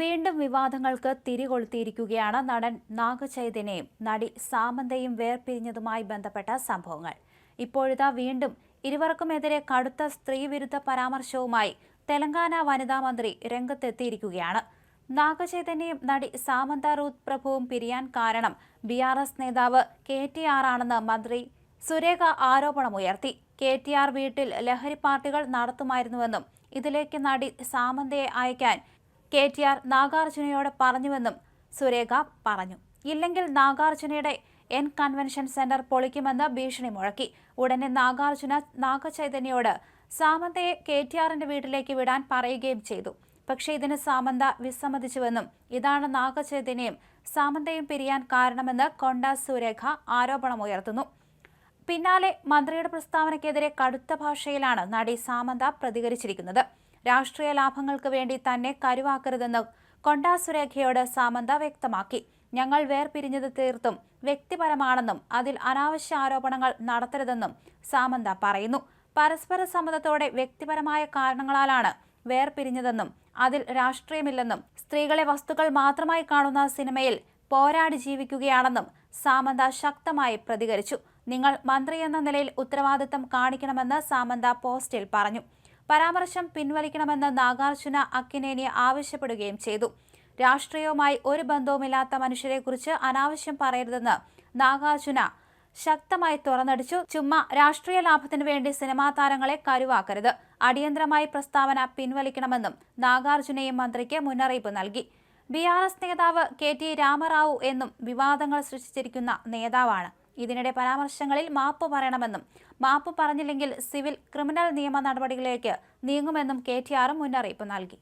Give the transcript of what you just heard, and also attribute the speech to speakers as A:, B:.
A: വീണ്ടും വിവാദങ്ങൾക്ക് തിരികൊളുത്തിയിരിക്കുകയാണ് നടൻ നാഗചൈതന്യയും നടി സാമന്തയും വേർപിരിഞ്ഞതുമായി ബന്ധപ്പെട്ട സംഭവങ്ങൾ. ഇപ്പോഴിതാ വീണ്ടും ഇരുവർക്കുമെതിരെ കടുത്ത സ്ത്രീവിരുദ്ധ പരാമർശവുമായി തെലങ്കാന വനിതാ മന്ത്രി രംഗത്തെത്തിയിരിക്കുകയാണ്. നാഗചൈതന്യയും നടി സാമന്ത റൂത്ത് പ്രഭുവും പിരിയാൻ കാരണം ബി ആർ എസ് നേതാവ് കെ ടി ആർ ആണെന്ന് മന്ത്രി സുരേഖ ആരോപണമുയർത്തി. കെ ടി ആർ വീട്ടിൽ ലഹരി പാർട്ടികൾ നടത്തുമായിരുന്നുവെന്നും ഇതിലേക്ക് നടി സാമന്തയെ അയക്കാൻ കെ ടി ആർ നാഗാർജുനയോട് പറഞ്ഞുവെന്നും സുരേഖ പറഞ്ഞു. ഇല്ലെങ്കിൽ നാഗാർജുനയുടെ എൻ കൺവെൻഷൻ സെന്റർ പൊളിക്കുമെന്ന് ഭീഷണി മുഴക്കി. ഉടനെ നാഗാർജുന നാഗചൈതന്യയോട് സാമന്തയെ കെ ടി ആറിന്റെ വീട്ടിലേക്ക് വിടാൻ പറയുകയും ചെയ്തു. പക്ഷേ ഇതിന് സാമന്ത വിസമ്മതിച്ചുവെന്നും ഇതാണ് നാഗചൈതന്യയും സാമന്തയും പിരിയാൻ കാരണമെന്ന് കൊണ്ട സുരേഖ ആരോപണമുയർത്തുന്നു. പിന്നാലെ മന്ത്രിയുടെ പ്രസ്താവനയ്ക്കെതിരെ കടുത്ത ഭാഷയിലാണ് നടി സാമന്ത പ്രതികരിച്ചിരിക്കുന്നത്. രാഷ്ട്രീയ ലാഭങ്ങൾക്ക് വേണ്ടി തന്നെ കരുവാക്കരുതെന്ന് കൊണ്ടാ സുരേഖയോട് സാമന്ത വ്യക്തമാക്കി. ഞങ്ങൾ വേർപിരിഞ്ഞത് തീർത്തും വ്യക്തിപരമാണെന്നും അതിൽ അനാവശ്യ ആരോപണങ്ങൾ നടത്തരുതെന്നും സാമന്ത പറയുന്നു. പരസ്പര സമ്മതത്തോടെ വ്യക്തിപരമായ കാരണങ്ങളാലാണ് വേർപിരിഞ്ഞതെന്നും അതിൽ രാഷ്ട്രീയമില്ലെന്നും സ്ത്രീകളെ വസ്തുക്കൾ മാത്രമായി കാണുന്ന സിനിമയിൽ പോരാടി ജീവിക്കുകയാണെന്നും സാമന്ത ശക്തമായി പ്രതികരിച്ചു. നിങ്ങൾ മന്ത്രി എന്ന നിലയിൽ ഉത്തരവാദിത്തം കാണിക്കണമെന്ന് സാമന്ത പോസ്റ്റിൽ പറഞ്ഞു. പരാമർശം പിൻവലിക്കണമെന്ന് നാഗാർജുന അക്കിനേനി ആവശ്യപ്പെടുകയും ചെയ്തു. രാഷ്ട്രീയവുമായി ഒരു ബന്ധവുമില്ലാത്ത മനുഷ്യരെക്കുറിച്ച് അനാവശ്യം പറയരുതെന്ന് നാഗാർജുന ശക്തമായി തുറന്നടിച്ചു. ചുമ്മാ രാഷ്ട്രീയ ലാഭത്തിനു വേണ്ടി സിനിമാ താരങ്ങളെ കരുവാക്കരുത്. അടിയന്തരമായി പ്രസ്താവന പിൻവലിക്കണമെന്നും നാഗാർജുനയും മന്ത്രിക്ക് മുന്നറിയിപ്പ് നൽകി. ബി ആർ എസ് നേതാവ് കെ ടി രാമറാവു എന്നും വിവാദങ്ങൾ സൃഷ്ടിച്ചിരിക്കുന്ന നേതാവാണ്. ഇതിനിടെ പരാമർശങ്ങളിൽ മാപ്പ് പറയണമെന്നും മാപ്പ് പറഞ്ഞില്ലെങ്കിൽ സിവിൽ ക്രിമിനൽ നിയമ നടപടികളിലേക്ക് നീങ്ങുമെന്നും കെ ടി ആറും മുന്നറിയിപ്പ് നൽകി.